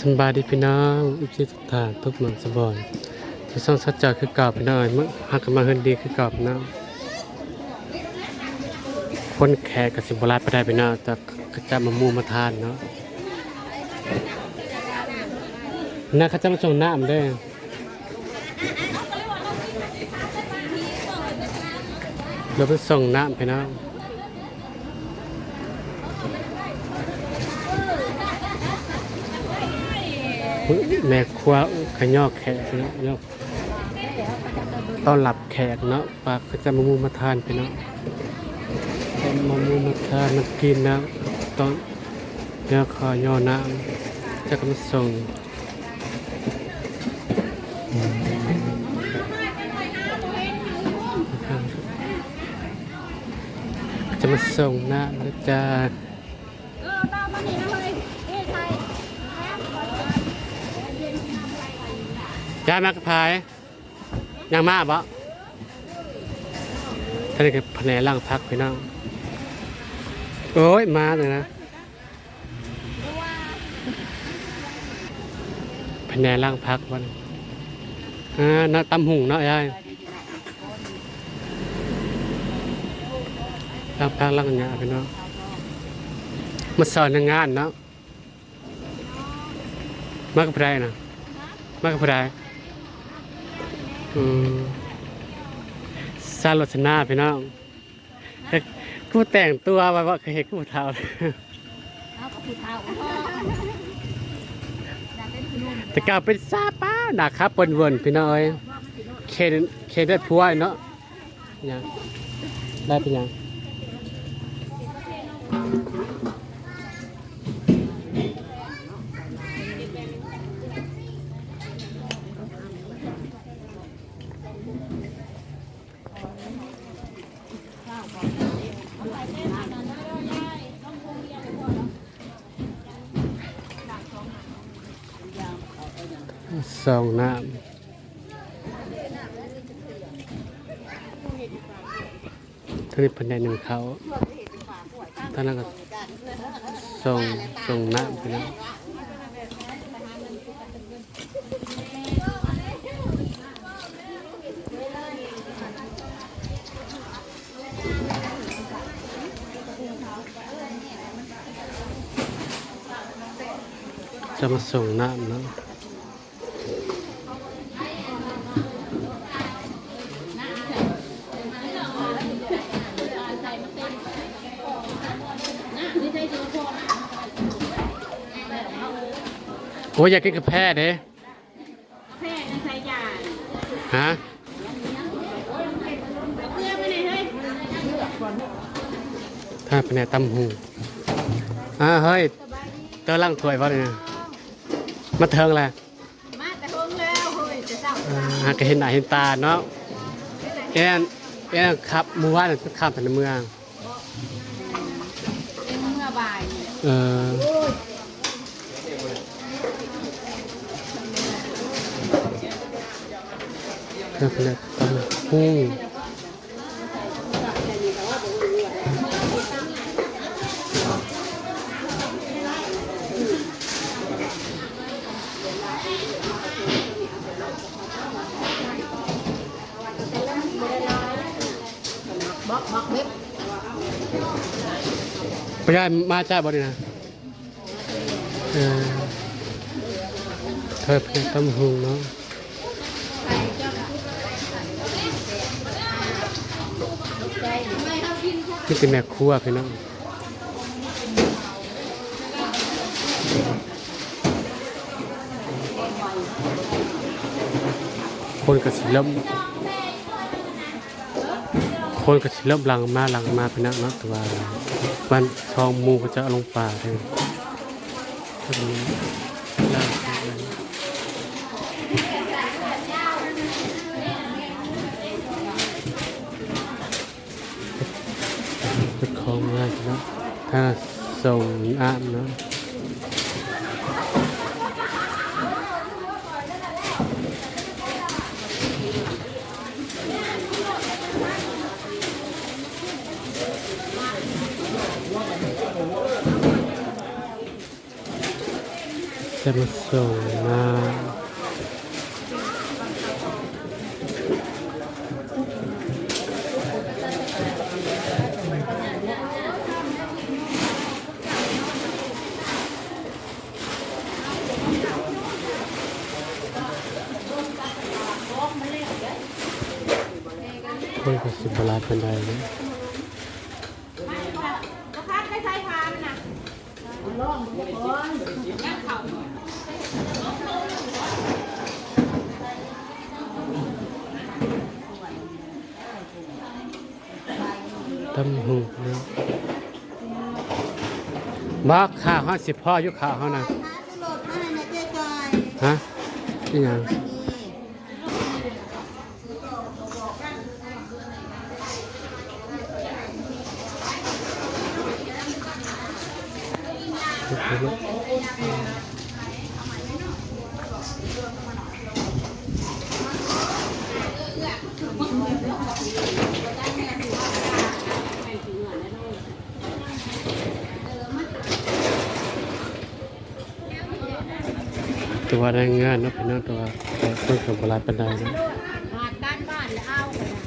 สบายดีพี่น้องอุจิตทุกท่านทุกหมองสบายที่ส่องสัจจะคือเก่าพี่น้องเมื่อหักกันมาเฮินดีคือก่าพี่น้องคนแขกกับสิบราชไปได้พี่น้องแต่ก็จะมามูมาทานเนาะน่าเขาจะมาส่งน้ำด้วยเราไปส่งน้ำพี่น้อง แม่ครัวขยอกแขกเนาะยกต้อนรับแขกเนาะปากก็จะมามูมาทานไปเนาะมามูมาทานมากินนะตอนเนื้อคอย่อน้ำจะก็มาส่งจะมาส่งน้ำนะจ๊ะ เออตามมานี่นะเฮ้ยเอ้ยใคร ยายมากระพายยังมาบ่ท่านนี่คือแผนล่างพักพี่น้อง โอ้ย มาเลยนะแผนล่างพักวันอ่าน่าตำหุงเนาะยายล่างพักล่างหยาพี่น้องมาสอนงานเนาะมากระพายนะมากระพาย อืมซาลสนาพี่น้องกูแต่งตัวไว้ว่าเคยเห็นกูเท้าเอกับผู้เฒ่าพ่ออยากเป็นผู้หนุ่มแต่เก่าเป็นซาป้าหนักครับเปิ้นเวินพี่น้องเอ้ยเคเดเคเด็ดพัวเนาะยังได้เป็นยัง สองน้ำท่านี้เป็นในหนึ่งเขาท่านั้นก็ส่งส่งน้ำพี่น้อง จะมาส่งน้ำนะโอ้ยอยากกินกาแฟเด้แพร่ในใส่ยาฮะเพื่อไปไหนเฮ้ยถ้าเป็นไงตำหูอ่าเฮ้ยเตอร์ล่างถวยวะเนี่ย มาเทิงแหละมาแต่เฮิงแล้วเฮ้ยจะเจ้าอ่าหากก็เห็นหน้าเห็นตาเนาะเอ็นเอ็นขับหมู่บ้านข้ามไปในเมืองเป็นเมื่อบ่ายนี่เออถ้าเป็นไงตำหู บอกบอกเว็บ พยามาจ้าบ่ดีนะเออเธอเป็นตำหูเนาะนี่เป็นแม่ครัวพี่น้องคนก็สิเริ่ม คนก็สิเริ่มหลังมาหลังมาพี่น้องเนาะแต่ว่าวันทองมูก็จะลงป่าเลยทีนี้ล่างเลยเป็นของง่ายเนาะถ้าส่งอ่านเนาะ จะมาส่งมาคนกับสิบลาเป็นไดนะ ก็พักได้ใช้พานน่ะ ตำหูนะบ้าข้าวห้าสิบพ่ออยุข้าวเขานะโหลดมาให้นะเจ๊จอยฮะนี่ยัง ตัวแรงงานนะพี่น้องตัวแต่คนกับโบราณเป็นไดนะ หาดด้านบ้านแล้วเอาไปนะ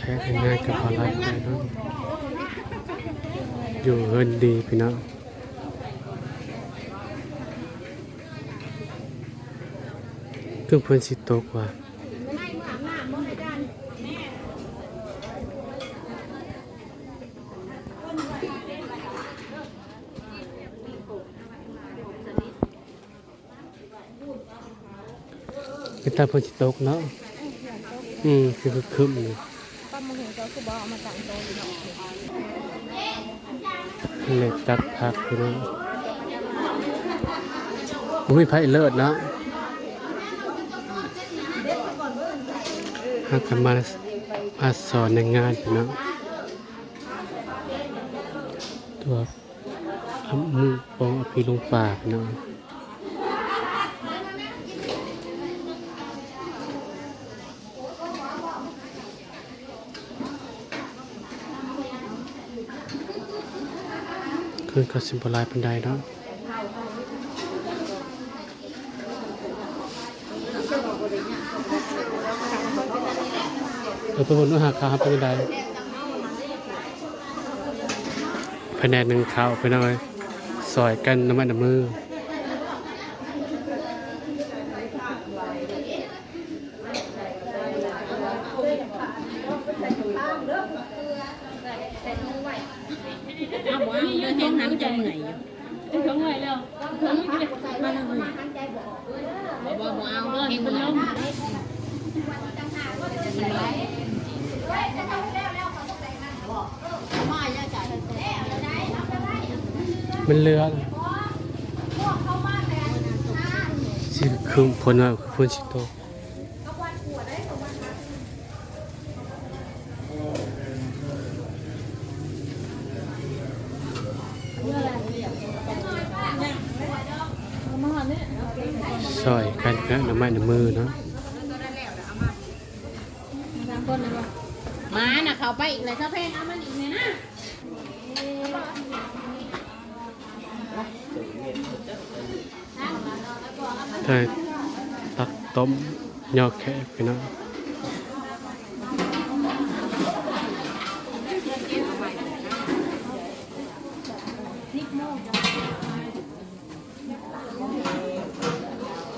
แค่ทำงานกับโบราณเป็นไดเนาะ อยู่เฮินดีพี่น้องเครื่องเพื่นสิตกว่ะเป็นตาเพื่นสิตกเนาะอืมคือคือคึมอยู่ คือบอกเอามาจังโตอยู่เนาะเลยจัดพักพี่น้องอุ้ยไพ่เลิศเนาะฮักกันมามาสอนในงานพี่น้องตัวทำมือปองอภิลงปาพี่น้อง คือกับสิบลายปันไดเนาะเออเป็นคนนู้นหาข้าวครับเป็นไดแผนกหนึ่งข้าวเป็นอะไรซอยกันน้ำมันน้ำมือ เอาบ่เอาเดินเห็นหันใจเหนื่อยอยู่ถึงเหนื่อยแล้วถึงมาแล้วบ่บ่บ่เอาเห็นมันล้มมันเรือสิคือผลว่าคือผลสิโตซอยกั นนะน้ำมันน้ำมือเนาะมาน่ะเขาไปอีกเลยถ้าเพลงเอามันอีกเนี่ยนะถ้าตักต้มยอแค่พี่น้อง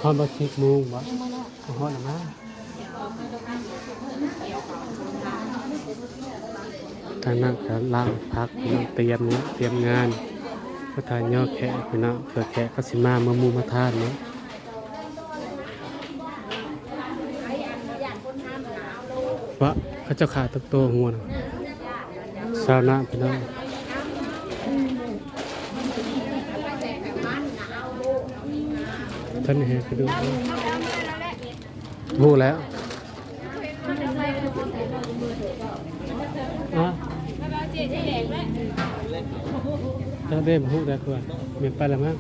ฮอดบ่สิบโมงบ่ฮอดแล้วมาทางนั้นก็ล้างพักพี่น้องเตรียมเนาะเตรียมงานก็ทานยอแค่พี่น้องเผื่อแขกเขาสิมามามูมาทานเนาะวะเขาเจ้าขาดตักโตหัวนะสาวน้ำพี่น้อง ท่านเห็นไปดูหูแล้วอะจะเด้มหูได้กว่าเมียนไปแล้วมั้ง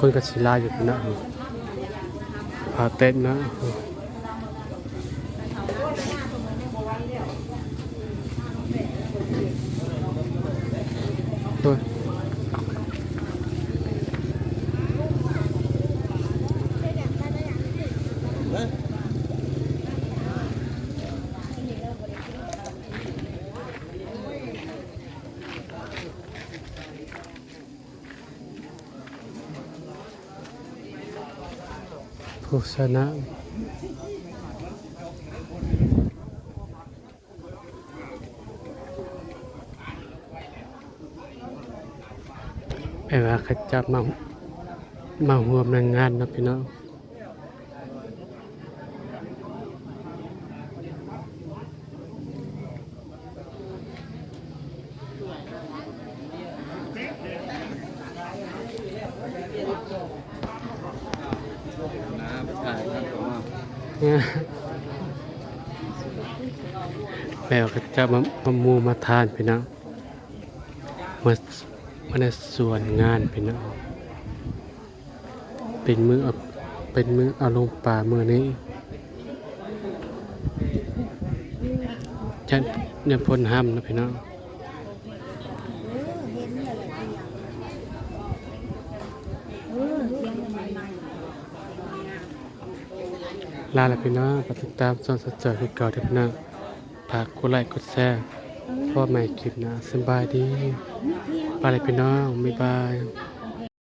คนกับศิลาอยู่พี่น้องพาเต้นนะ ผู้ชนะแปลว่าเขาจับมามาห่วมในงานนะพี่น้อง น้ำถ่ายกันผมว่า เนี่ย แปลว่าเขาจับมามามูมาทานพี่น้องมามาในส่วนงานพี่น้องเป็นมือเป็นมือเอาลงป่ามือนี้ฉันเนี่ยพ้นห้ามนะพี่น้อง ลาละพี่น้องฝากติดตามส่วนสัจอยคือเก่าเด็กนะฝากกดไลค์กดแชร์พ่อใหม่คลิปนะสบายดีไปเลยพี่น้องบ๊ายบาย